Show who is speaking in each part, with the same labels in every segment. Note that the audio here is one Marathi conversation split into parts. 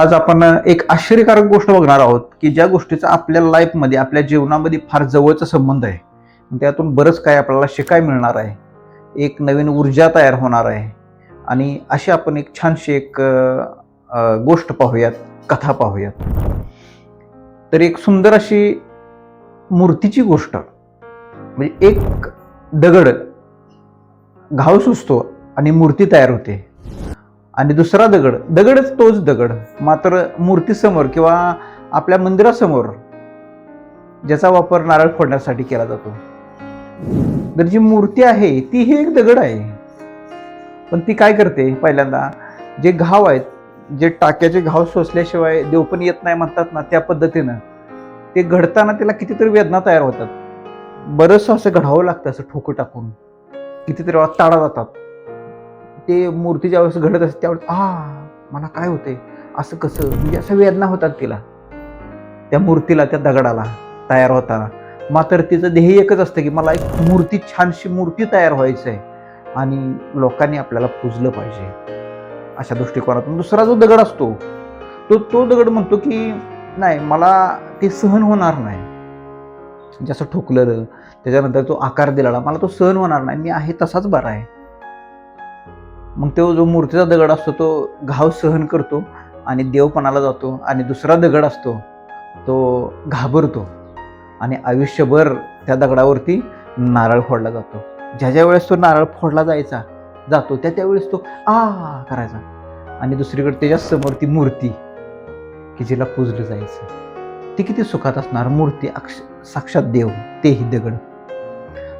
Speaker 1: आज आपण एक आश्चर्यकारक गोष्ट बघणार आहोत की ज्या गोष्टीचा आपल्या लाईफमध्ये आपल्या जीवनामध्ये फार जवळचा संबंध आहे. त्यातून बरंच काय आपल्याला शिकाय मिळणार आहे. एक नवीन ऊर्जा तयार होणार आहे. आणि अशी आपण एक छानशी एक गोष्ट पाहूयात कथा पाहूयात. तर एक सुंदर अशी मूर्तीची गोष्ट. म्हणजे एक दगड घाव सुचतो आणि मूर्ती तयार होते. आणि दुसरा दगड. दगडच तोच दगड. मात्र मूर्तीसमोर किंवा आपल्या मंदिरासमोर ज्याचा वापर नारळ फोडण्यासाठी केला जातो. तर जी मूर्ती आहे ती ही एक दगड आहे. पण ती काय करते? पहिल्यांदा जे घाव आहेत जे टाक्याचे घाव सोसल्याशिवाय देव पण येत नाही म्हणतात ना त्या पद्धतीनं ते घडताना त्याला कितीतरी वेदना तयार होतात. बरंचसं असं घडावं लागतं असं ठोकं टाकून. कितीतरी वेळा ताडा जातात. ते मूर्ती ज्यावेळेस घडत असते त्यावेळेस आ मला काय होते असं कसं? म्हणजे असं वेदना होतात तिला. त्या मूर्तीला त्या दगडाला तयार होताना. मात्र तिचं ध्येय एकच असतं की मला एक मूर्ती छानशी मूर्ती तयार व्हायचं आहे आणि लोकांनी आपल्याला पुजलं पाहिजे. अशा दृष्टिकोनातून. दुसरा जो दगड असतो तो तो दगड म्हणतो की नाही मला ते सहन होणार नाही. म्हणजे जसं ठोकलेलं त्याच्यानंतर तो आकार दिलेला मला तो सहन होणार नाही. मी आहे तसाच बरा आहे. मग तो जो मूर्तीचा दगड असतो तो घाव सहन करतो आणि देवपणाला जातो आणि दुसरा दगड असतो तो घाबरतो आणि आयुष्यभर त्या दगडावरती नारळ फोडला जातो. ज्या ज्या वेळेस तो नारळ फोडला जायचा जातो त्या त्यावेळेस तो आ करायचा. आणि दुसरीकडे त्याच्यासमोर ती मूर्ती की जिला पूजलं जायचं. ती किती सुखात असणार. मूर्ती अक्ष साक्षात देव तेही दगड.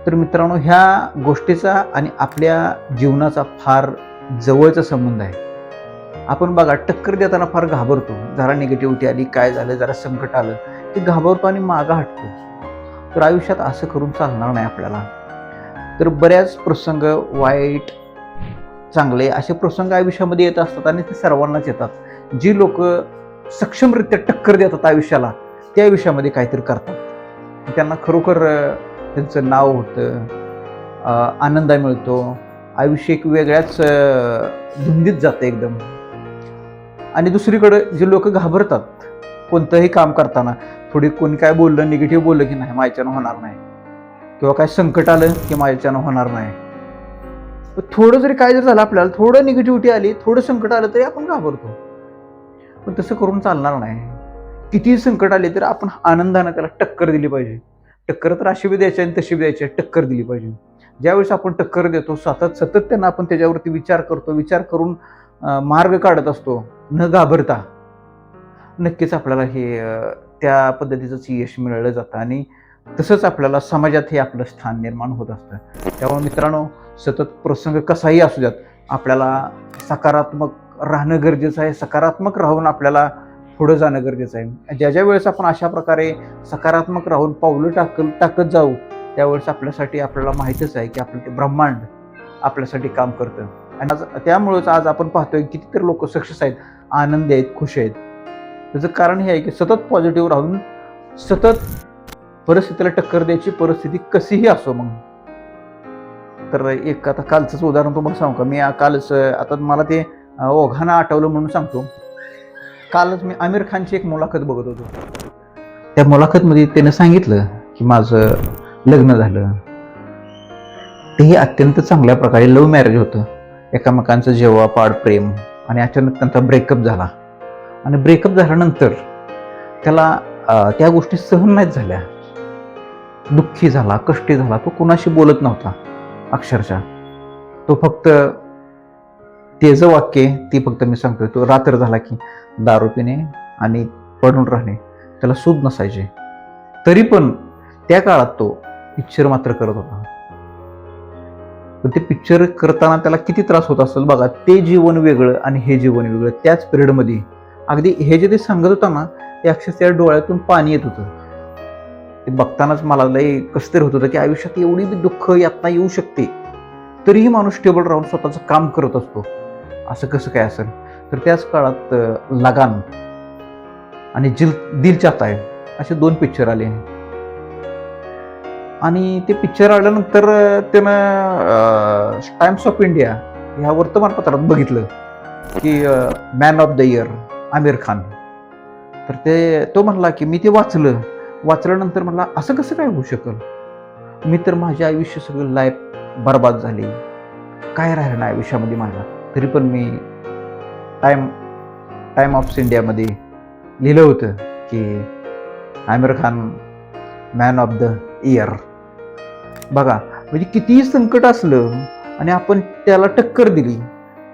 Speaker 1: तर मित्रांनो ह्या गोष्टीचा आणि आपल्या जीवनाचा फार जवळचा संबंध आहे. आपण बघा टक्कर देताना फार घाबरतो. जरा निगेटिव्हिटी आली काय झालं जरा संकट आलं की घाबरतो आणि मागं हटतो. तर आयुष्यात असं करून चालणार नाही आपल्याला. तर बऱ्याच प्रसंग वाईट चांगले असे प्रसंग आयुष्यामध्ये येत असतात आणि ते सर्वांनाच येतात. जी लोक सक्षमरित्या टक्कर देतात आयुष्याला त्या आयुष्यामध्ये काहीतरी करतात. त्यांना खरोखर त्यांचं नाव होतं आनंद मिळतो. आयुष्य एक वेगळ्याच धुंदीत जातं एकदम. आणि दुसरीकडे जे लोक घाबरतात कोणतंही काम करताना थोडी कोणी काय बोललं निगेटिव्ह बोललं की नाही माझ्यानं होणार नाही. किंवा काय संकट आलं की माझ्यानं होणार नाही. थोडं जरी काय जर झालं आपल्याला थोडं निगेटिव्हिटी आली थोडं संकट आलं तरी आपण घाबरतो. पण तसं करून चालणार नाही. कितीही संकट आले तर आपण आनंदानं त्याला टक्कर दिली पाहिजे. टक्कर तर अशी बी द्यायची आणि तशी बी द्यायची टक्कर दिली पाहिजे. ज्यावेळेस आपण टक्कर देतो सतत सातत्यानं आपण त्याच्यावरती विचार करतो विचार करून मार्ग काढत असतो. न घाबरता. नक्कीच आपल्याला हे त्या पद्धतीचंच यश मिळलं जातं आणि तसंच आपल्याला समाजात हे आपलं स्थान निर्माण होत असतं. त्यामुळे मित्रांनो सतत प्रसंग कसाही असू द्यात आपल्याला सकारात्मक राहणं गरजेचं आहे. सकारात्मक राहून आपल्याला पुढं जाणं गरजेचं आहे. ज्या ज्या वेळेस आपण अशा प्रकारे सकारात्मक राहून पावलं टाक टाकत जाऊ त्यावेळेस आपल्यासाठी आपल्याला माहीतच आहे की आपलं ते ब्रह्मांड आपल्यासाठी काम करतं. आणि आज त्यामुळेच आज आपण पाहतोय कितीतरी लोक सक्सेस आहेत आनंदी आहेत खुश आहेत. त्याचं कारण हे आहे की सतत पॉझिटिव्ह राहून सतत परिस्थितीला टक्कर द्यायची परिस्थिती कशीही असो मग. तर एक आता कालचंच उदाहरण तुम्हाला सांगू का? मी कालच आता मला ते ओघाना आठवलं म्हणून सांगतो. कालच मी आमिर खानची एक मुलाखत बघत होतो. त्या मुलाखतमध्ये त्यानं सांगितलं की माझं लग्न झालं. तेही अत्यंत चांगल्या प्रकारे लव्ह मॅरेज होतं. एकामेकांचं जेव्हा पाड प्रेम आणि अचानक त्यांचा ब्रेकअप झाला. आणि ब्रेकअप झाल्यानंतर त्याला त्या गोष्टी सहन नाहीत झाल्या. दुःखी झाला कष्टी झाला तो कुणाशी बोलत नव्हता अक्षरशः. तो फक्त तेचं वाक्य ती फक्त मी सांगतोय तो रात्र झाला की दारू पिणे आणि पडून राहणे त्याला सूद नसायचे. तरी पण त्या काळात तो पिक्चर मात्र करत होता. पण ते पिक्चर करताना त्याला किती त्रास होत असेल बघा ते जीवन वेगळं आणि हे जीवन वेगळं. त्याच पिरियडमध्ये अगदी हे जे ते सांगत होता ना ते अक्षरशः डोळ्यातून पाणी येत होतं. ते बघतानाच मला लय कसं तरी होत होतं की आयुष्यात एवढी बी दुःख यातना येऊ शकते. तरीही माणूस टेबल राहून स्वतःचं काम करत असतो. असं कसं काय असेल? तर त्याच काळात लगान आणि जिल दिल चाहता है असे दोन पिक्चर आले. आणि ते पिक्चर आल्यानंतर त्यानं टाइम्स ऑफ इंडिया ह्या वर्तमानपत्रात बघितलं की man of the year Aamir Khan. तर ते तो म्हणला की मी ते वाचलं. वाचल्यानंतर म्हणला असं कसं काय होऊ शकल? मी तर माझे आयुष्य सगळं लाईफ बर्बाद झाली. काय राहिलं नाही आयुष्यामध्ये माझ्या? तरी पण मी टाईम टाईम ऑफ इंडियामध्ये लिहिलं होतं की Aamir Khan man of the year बघा म्हणजे कितीही संकट असलं आणि आपण त्याला टक्कर दिली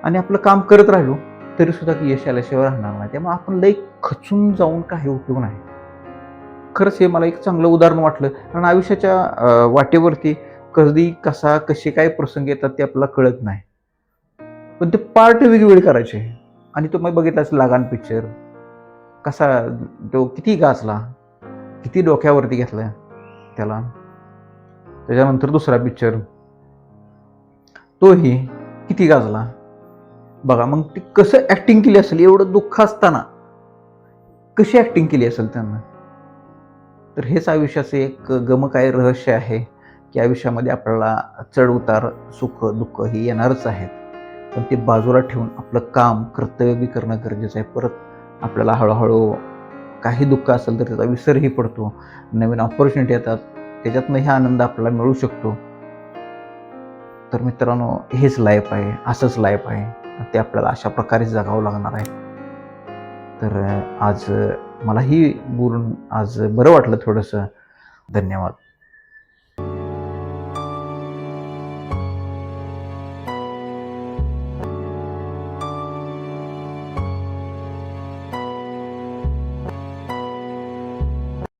Speaker 1: आणि आपलं काम करत राहिलो तरी सुद्धा की यश आल्याशिवाय राहणार नाही. त्यामुळे आपण लई खचून जाऊन काही उपयोग नाही. खरंच हे मला एक चांगलं उदाहरण वाटलं. कारण आयुष्याच्या वाटेवरती कधी कसा कसे काय प्रसंग येतात ते आपल्याला कळत नाही. पण ते पार्ट वेगवेगळे करायचे. आणि तो मग बघितलाच लागान पिक्चर कसा तो किती गाजला किती डोक्यावरती घेतला त्याला. त्याच्यानंतर दुसरा पिक्चर तोही किती गाजला? बघा मग ते कसं ॲक्टिंग केली असेल एवढं दुःख असताना? कशी ॲक्टिंग केली असेल त्यांना? तर हेच आयुष्याचं एक गमकाय रहस्य आहे की आयुष्यामध्ये आपल्याला चढ उतार सुख दुःख हे येणारच आहेत. पण ते बाजूला ठेवून आपलं काम कर्तव्य बी करणं गरजेचं आहे. परत आपल्याला हळूहळू काही दुःख असेल तर त्याचा विसरही पडतो. नवीन ऑपॉर्च्युनिटी येतात. त्याच्यातनं हे आनंद आपल्याला मिळू शकतो. तर मित्रांनो हेच लाईफ आहे असंच लाईफ आहे. ते आपल्याला अशा प्रकारे जगावं लागणार आहे. तर आज मलाही बोलून आज बरं वाटलं थोडंसं. धन्यवाद.